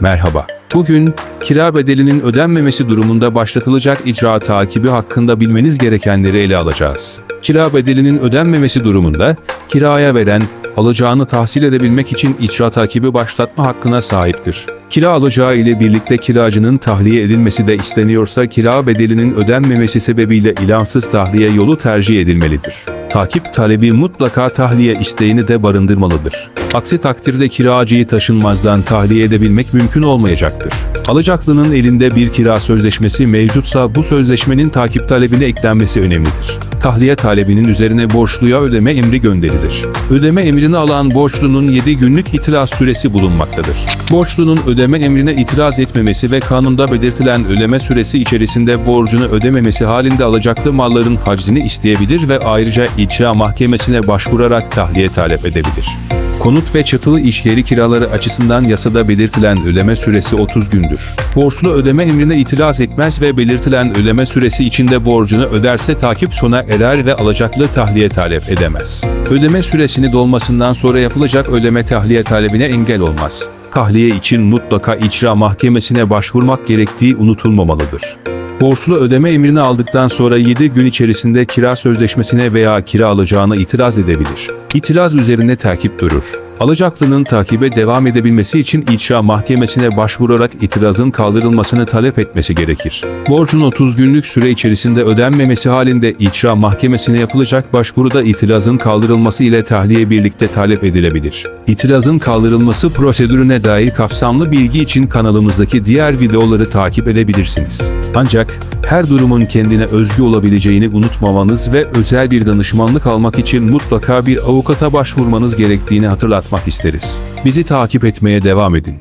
Merhaba. Bugün kira bedelinin ödenmemesi durumunda başlatılacak icra takibi hakkında bilmeniz gerekenleri ele alacağız. Kira bedelinin ödenmemesi durumunda kiraya veren alacağını tahsil edebilmek için icra takibi başlatma hakkına sahiptir. Kira alacağı ile birlikte kiracının tahliye edilmesi de isteniyorsa kira bedelinin ödenmemesi sebebiyle ilansız tahliye yolu tercih edilmelidir. Takip talebi mutlaka tahliye isteğini de barındırmalıdır. Aksi takdirde kiracıyı taşınmazdan tahliye edebilmek mümkün olmayacaktır. Alacaklının elinde bir kira sözleşmesi mevcutsa bu sözleşmenin takip talebine eklenmesi önemlidir. Tahliye talebinin üzerine borçluya ödeme emri gönderilir. Ödeme emrini alan borçlunun 7 günlük itiraz süresi bulunmaktadır. Borçlunun ödeme emrine itiraz etmemesi ve kanunda belirtilen ödeme süresi içerisinde borcunu ödememesi halinde alacaklı malların haczini isteyebilir ve ayrıca icra mahkemesine başvurarak tahliye talep edebilir. Konut ve çatılı iş yeri kiraları açısından yasada belirtilen ödeme süresi 30 gündür. Borçlu ödeme emrine itiraz etmez ve belirtilen ödeme süresi içinde borcunu öderse takip sona erer ve alacaklı tahliye talep edemez. Ödeme süresini dolmasından sonra yapılacak ödeme tahliye talebine engel olmaz. Tahliye için mutlaka icra mahkemesine başvurmak gerektiği unutulmamalıdır. Borçlu ödeme emrini aldıktan sonra 7 gün içerisinde kira sözleşmesine veya kira alacağına itiraz edebilir. İtiraz üzerine takip durur. Alacaklının takibe devam edebilmesi için icra mahkemesine başvurarak itirazın kaldırılmasını talep etmesi gerekir. Borcun 30 günlük süre içerisinde ödenmemesi halinde icra mahkemesine yapılacak başvuruda itirazın kaldırılması ile tahliye birlikte talep edilebilir. İtirazın kaldırılması prosedürüne dair kapsamlı bilgi için kanalımızdaki diğer videoları takip edebilirsiniz. Ancak her durumun kendine özgü olabileceğini unutmamanız ve özel bir danışmanlık almak için mutlaka bir avukata başvurmanız gerektiğini hatırlatmak isteriz. Bizi takip etmeye devam edin.